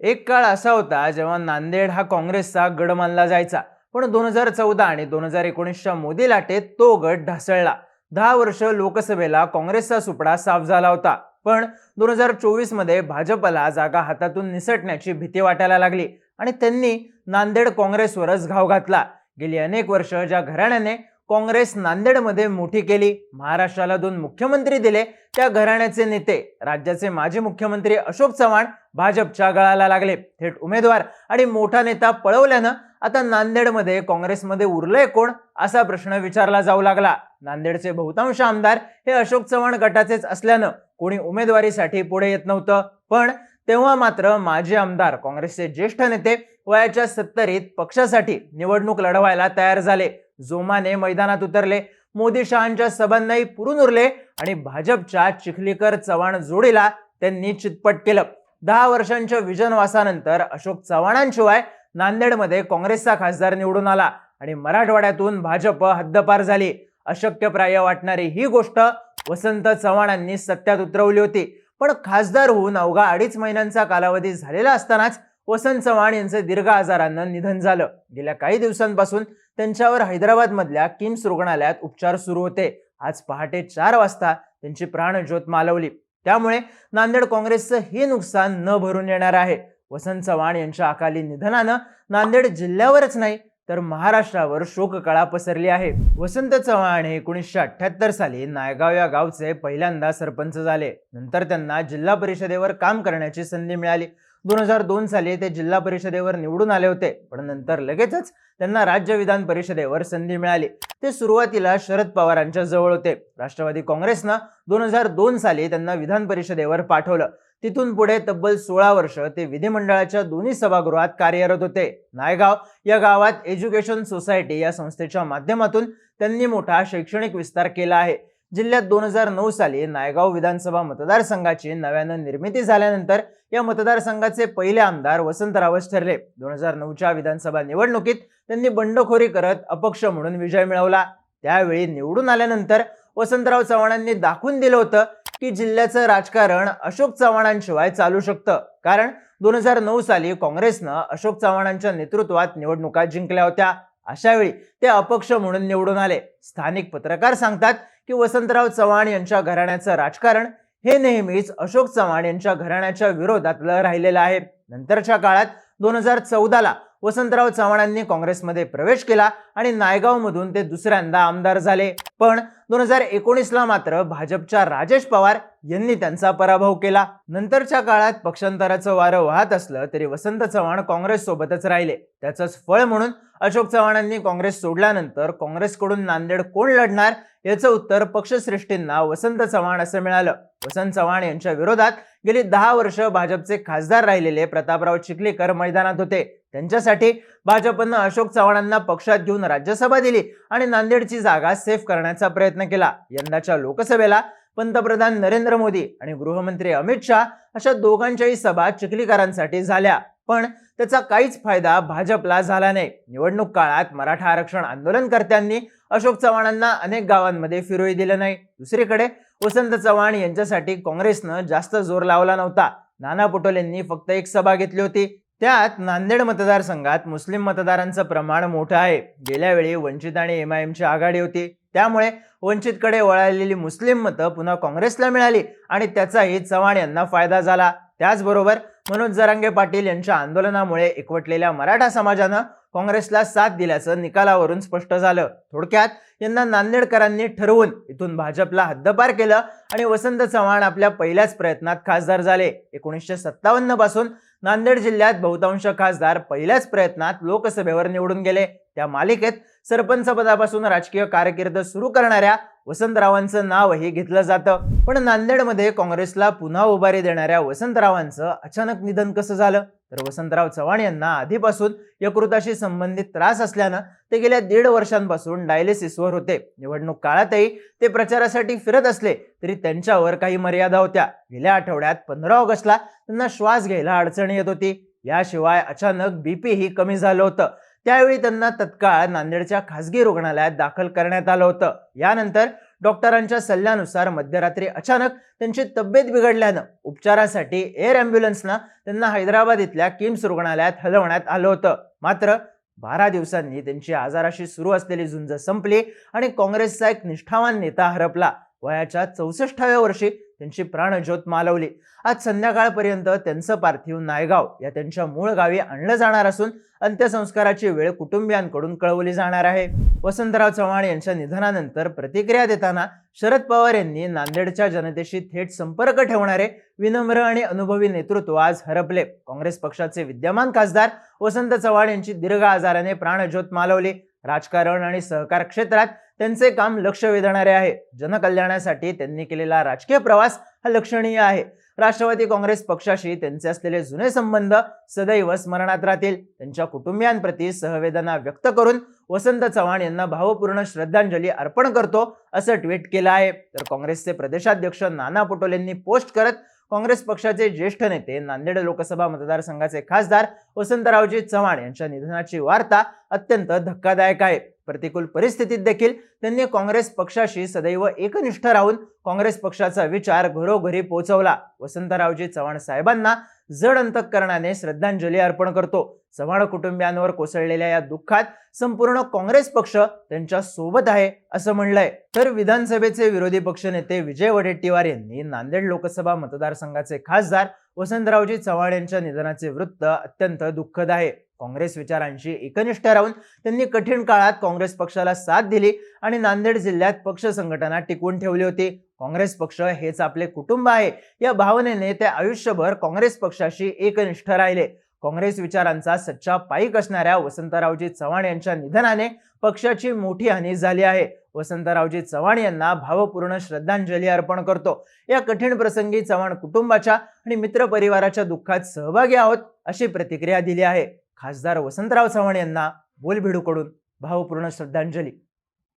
एक काळ असा होता जेव्हा नांदेड हा काँग्रेसचा गड मानला जायचा. पण दोन हजार चौदा आणि दोन हजार एकोणीसच्या मोदी लाटेत तो गट ढासळला. दहा वर्ष लोकसभेला काँग्रेसचा सुपडा साफ झाला होता. पण दोन हजार चोवीसमध्ये भाजपला जागा हातातून निसटण्याची भीती वाटायला लागली आणि त्यांनी नांदेड काँग्रेसवरच घाव घातला. गेली अनेक वर्ष ज्या घराण्याने काँग्रेस नांदेडमध्ये मोठी केली. महाराष्ट्राला दोन मुख्यमंत्री दिले. त्या घराण्याचे नेते राज्याचे माजी मुख्यमंत्री अशोक चव्हाण भाजपच्या गळाला लागले. थेट उमेदवार आणि मोठा नेता पळवल्यानं आता नांदेडमध्ये काँग्रेसमध्ये उरलंय कोण असा प्रश्न विचारला जाऊ लागला. नांदेडचे बहुतांश आमदार हे अशोक चव्हाण गटाचेच असल्यानं कोणी उमेदवारीसाठी पुढे येत नव्हतं. पण तेव्हा मात्र माजी आमदार काँग्रेसचे ज्येष्ठ नेते वयाच्या सत्तरीत पक्षासाठी निवडणूक लढवायला तयार झाले. जोमाने मैदानात उतरले. मोदी शहांच्या सभांनाही पुरून उरले आणि भाजपच्या चिखलीकर चव्हाण जोडीला त्यांनी चितपट केलं. दहा वर्षांच्या विजनवासानंतर अशोक चव्हाणांशिवाय नांदेडमध्ये काँग्रेसचा खासदार निवडून आला आणि मराठवाड्यातून भाजप हद्दपार झाली. अशक्यप्राय वाटणारी ही गोष्ट वसंत चव्हाणांनी सत्यात उतरवली होती. पण खासदार होऊन अवघा अडीच महिन्यांचा कालावधी झालेला असतानाच वसंत चव्हाण यांचं दीर्घ आजारानं निधन झालं. गेल्या काही दिवसांपासून त्यांच्यावर हैदराबादमधल्या किम्स रुग्णालयात उपचार सुरू होते. आज पहाटे चार वाजता त्यांची प्राणज्योत मालवली. त्यामुळे नांदेड काँग्रेसचं हे नुकसान न भरून येणार आहे. वसंत चव्हाण यांच्या अकाली निधनानं नांदेड जिल्ह्यावरच नाही तर महाराष्ट्रावर शोककळा पसरली आहे. वसंत चव्हाण हे एकोणीसशे अठ्ठ्याहत्तर साली नायगाव या गावचे पहिल्यांदा सरपंच झाले. नंतर त्यांना जिल्हा परिषदेवर काम करण्याची संधी मिळाली. दोन हजार दोन साली ते जिल्हा परिषदेवर निवडून आले होते. पण नंतर लगेचच त्यांना राज्य विधान परिषदेवर संधी मिळाली. ते सुरुवातीला शरद पवारांच्या जवळ होते. राष्ट्रवादी काँग्रेसनं दोन हजार दोन साली त्यांना विधान परिषदेवर पाठवलं. तिथून पुढे तब्बल सोळा वर्ष ते विधिमंडळाच्या दोन्ही सभागृहात कार्यरत होते. नायगाव या गावात एज्युकेशन सोसायटी या संस्थेच्या माध्यमातून त्यांनी मोठा शैक्षणिक विस्तार केला आहे. जिल्ह्यात दोन हजार नऊ साली नायगाव विधानसभा मतदारसंघाची नव्यानं निर्मिती झाल्यानंतर या मतदारसंघाचे पहिले आमदार वसंतरावच ठरले. दोन हजार नऊच्या विधानसभा निवडणुकीत त्यांनी बंडखोरी करत अपक्ष म्हणून विजय मिळवला. त्यावेळी निवडून आल्यानंतर वसंतराव चव्हाणांनी दाखवून दिलं होतं की जिल्ह्याचं राजकारण अशोक चव्हाणांशिवाय चालू शकतं. कारण दोन हजार नऊ साली काँग्रेसनं अशोक चव्हाणांच्या नेतृत्वात निवडणुका जिंकल्या होत्या. अशावेळी ते अपक्ष म्हणून निवडून आले. स्थानिक पत्रकार सांगतात की वसंतराव चव्हाण यांच्या घराण्याचं राजकारण हे नेहमीच अशोक चव्हाण यांच्या घराण्याच्या विरोधातलं राहिलेलं आहे. नंतरच्या काळात दोन हजार चौदाला वसंतराव चव्हाणांनी काँग्रेसमध्ये प्रवेश केला आणि नायगावमधून ते दुसऱ्यांदा आमदार झाले. पण दोन हजार एकोणीसला मात्र भाजपच्या राजेश पवार यांनी त्यांचा पराभव केला. नंतरच्या काळात पक्षांतराचं वारं वाहत असलं तरी वसंत चव्हाण काँग्रेस सोबतच राहिले. त्याचंच फळ म्हणून अशोक चव्हाणांनी काँग्रेस सोडल्यानंतर काँग्रेसकडून नांदेड कोण लढणार याचं उत्तर पक्षश्रेष्ठींना वसंत चव्हाण असं मिळालं. वसंत चव्हाण यांच्या विरोधात गेली दहा वर्ष भाजपचे खासदार राहिलेले प्रतापराव चिखलीकर मैदानात होते. त्यांच्यासाठी भाजपनं अशोक चव्हाणांना पक्षात घेऊन राज्यसभा दिली आणि नांदेडची जागा सेफ करण्याचा प्रयत्न केला. यंदाच्या लोकसभेला पंतप्रधान नरेंद्र मोदी आणि गृहमंत्री अमित शहा अशा दोघांच्याही सभा चिखलीकरांसाठी झाल्या. पण त्याचा काहीच फायदा भाजपला झाला नाही. निवडणूक काळात मराठा आरक्षण आंदोलनकर्त्यांनी अशोक चव्हाणांना अनेक गावांमध्ये फिरोई दिलं नाही. दुसरीकडे वसंत चव्हाण यांच्यासाठी काँग्रेसनं जास्त जोर लावला नव्हता. नाना पटोलेंनी फक्त एक सभा घेतली होती. त्यात नांदेड मतदारसंघात मुस्लिम मतदारांचं प्रमाण मोठं आहे. गेल्या वेळी वंचित आणि एम आय एमची आघाडी होती. त्यामुळे वंचितकडे वळालेली मुस्लिम मतं पुन्हा काँग्रेसला मिळाली आणि त्याचाही चव्हाण यांना फायदा झाला. त्याचबरोबर मनोज जरांगे पाटील यांच्या आंदोलनामुळे एकवटलेल्या मराठा समाजानं काँग्रेसला साथ दिल्याचं निकालावरून स्पष्ट झालं. थोडक्यात यांना नांदेडकरांनी ठरवून इथून भाजपला हद्दपार केलं आणि वसंत चव्हाण आपल्या पहिल्याच प्रयत्नात खासदार झाले. एकोणीसशे सत्तावन्नपासून नांदेड जिल्ह्यात बहुतांश खासदार पहिल्याच प्रयत्नात लोकसभेवर निवडून गेले. त्या मालिकेत सरपंच पदापासून राजकीय कारकीर्द सुरू करणाऱ्या वसंतरावांचं नावही घेतलं जातं. पण नांदेडमध्ये काँग्रेसला पुन्हा उभारी देणाऱ्या वसंतरावांचं अचानक निधन कसं झालं? तर वसंतराव चव्हाण यांना आधीपासून यकृताशी संबंधित त्रास असल्यानं ते गेल्या दीड वर्षांपासून डायलिसिसवर होते. निवडणूक काळातही ते प्रचारासाठी फिरत असले तरी त्यांच्यावर काही मर्यादा होत्या. गेल्या आठवड्यात पंधरा ऑगस्टला त्यांना श्वास घ्यायला अडचण येत होती. याशिवाय अचानक बीपीही कमी झालं होतं. त्यावेळी त्यांना तत्काळ नांदेडच्या खासगी रुग्णालयात दाखल करण्यात आलं होतं. यानंतर डॉक्टरांच्या सल्ल्यानुसार मध्यरात्री अचानक त्यांची तब्येत बिघडल्यानं उपचारासाठी एअर ॲम्ब्युलन्सनं त्यांना हैदराबाद इथल्या किम्स रुग्णालयात हलवण्यात आलं होतं. मात्र बारा दिवसांनी त्यांची आजाराशी सुरू असलेली झुंज संपली आणि काँग्रेसचा एक निष्ठावान नेता हरपला. वयाच्या चौसष्टाव्या वर्षी त्यांची प्राणज्योत मालवली. आज संध्याकाळपर्यंत त्यांचं पार्थिव नायगाव या त्यांच्या मूळ गावी आणलं जाणार असून अंत्यसंस्काराची वेळ कुटुंबियांकडून कळवली जाणार आहे. वसंतराव चव्हाण यांच्या निधनानंतर प्रतिक्रिया देताना शरद पवार यांनी नांदेडच्या जनतेशी थेट संपर्क ठेवणारे विनम्र आणि अनुभवी नेतृत्व आज हरपले. काँग्रेस पक्षाचे विद्यमान खासदार वसंत चव्हाण यांची दीर्घ आजाराने प्राणज्योत मालवली. राजकारण आणि सहकार क्षेत्रात त्यांचे काम लक्ष वेधणारे आहे. जनकल्याणासाठी त्यांनी केलेला राजकीय प्रवास हा लक्षणीय आहे. राष्ट्रवादी काँग्रेस पक्षाशी त्यांचे असलेले जुने संबंध सदैव स्मरणात राहतील. त्यांच्या कुटुंबियांप्रती सहवेदना व्यक्त करून वसंत चव्हाण यांना भावपूर्ण श्रद्धांजली अर्पण करतो असं ट्विट केलं आहे. तर काँग्रेसचे प्रदेशाध्यक्ष नाना पटोलेंनी पोस्ट करत काँग्रेस पक्षाचे ज्येष्ठ नेते नांदेड लोकसभा मतदारसंघाचे खासदार वसंतरावजी चव्हाण यांच्या निधनाची वार्ता अत्यंत धक्कादायक आहे. प्रतिकूल परिस्थितीत देखील त्यांनी काँग्रेस पक्षाशी सदैव एकनिष्ठ राहून काँग्रेस पक्षाचा विचार घरोघरी पोहोचवला वसंतरावजी चव्हाण साहेबांना जड अंतकरणाने श्रद्धांजली अर्पण करतो. चव्हाण कुटुंबियांवर कोसळलेल्या या दुःखात संपूर्ण काँग्रेस पक्ष त्यांच्यासोबत आहे असं म्हणलंय. तर विधानसभेचे विरोधी पक्षनेते विजय वडेट्टीवार यांनी नांदेड लोकसभा मतदारसंघाचे खासदार वसंतरावजी चव्हाण यांच्या निधनाचे वृत्त अत्यंत दुःखद आहे. काँग्रेस विचारांशी एकनिष्ठ राहून त्यांनी कठीण काळात काँग्रेस पक्षाला साथ दिली आणि नांदेड जिल्ह्यात पक्ष संघटना टिकवून ठेवली होती. काँग्रेस पक्ष हेच आपले कुटुंब आहे. या भावनेने ते आयुष्यभर काँग्रेस पक्षाशी एकनिष्ठ राहिले. काँग्रेस विचारांचा सच्चा पाईक असणाऱ्या वसंतरावजी चव्हाण यांच्या निधनाने पक्षाची मोठी हानी झाली आहे. वसंतरावजी चव्हाण यांना भावपूर्ण श्रद्धांजली अर्पण करतो. या कठीण प्रसंगी चव्हाण कुटुंबाच्या आणि मित्रपरिवाराच्या दुःखात सहभागी आहोत अशी प्रतिक्रिया दिली आहे. खासदार वसंतराव चव्हाण यांना बोलभिडूकडून भावपूर्ण श्रद्धांजली.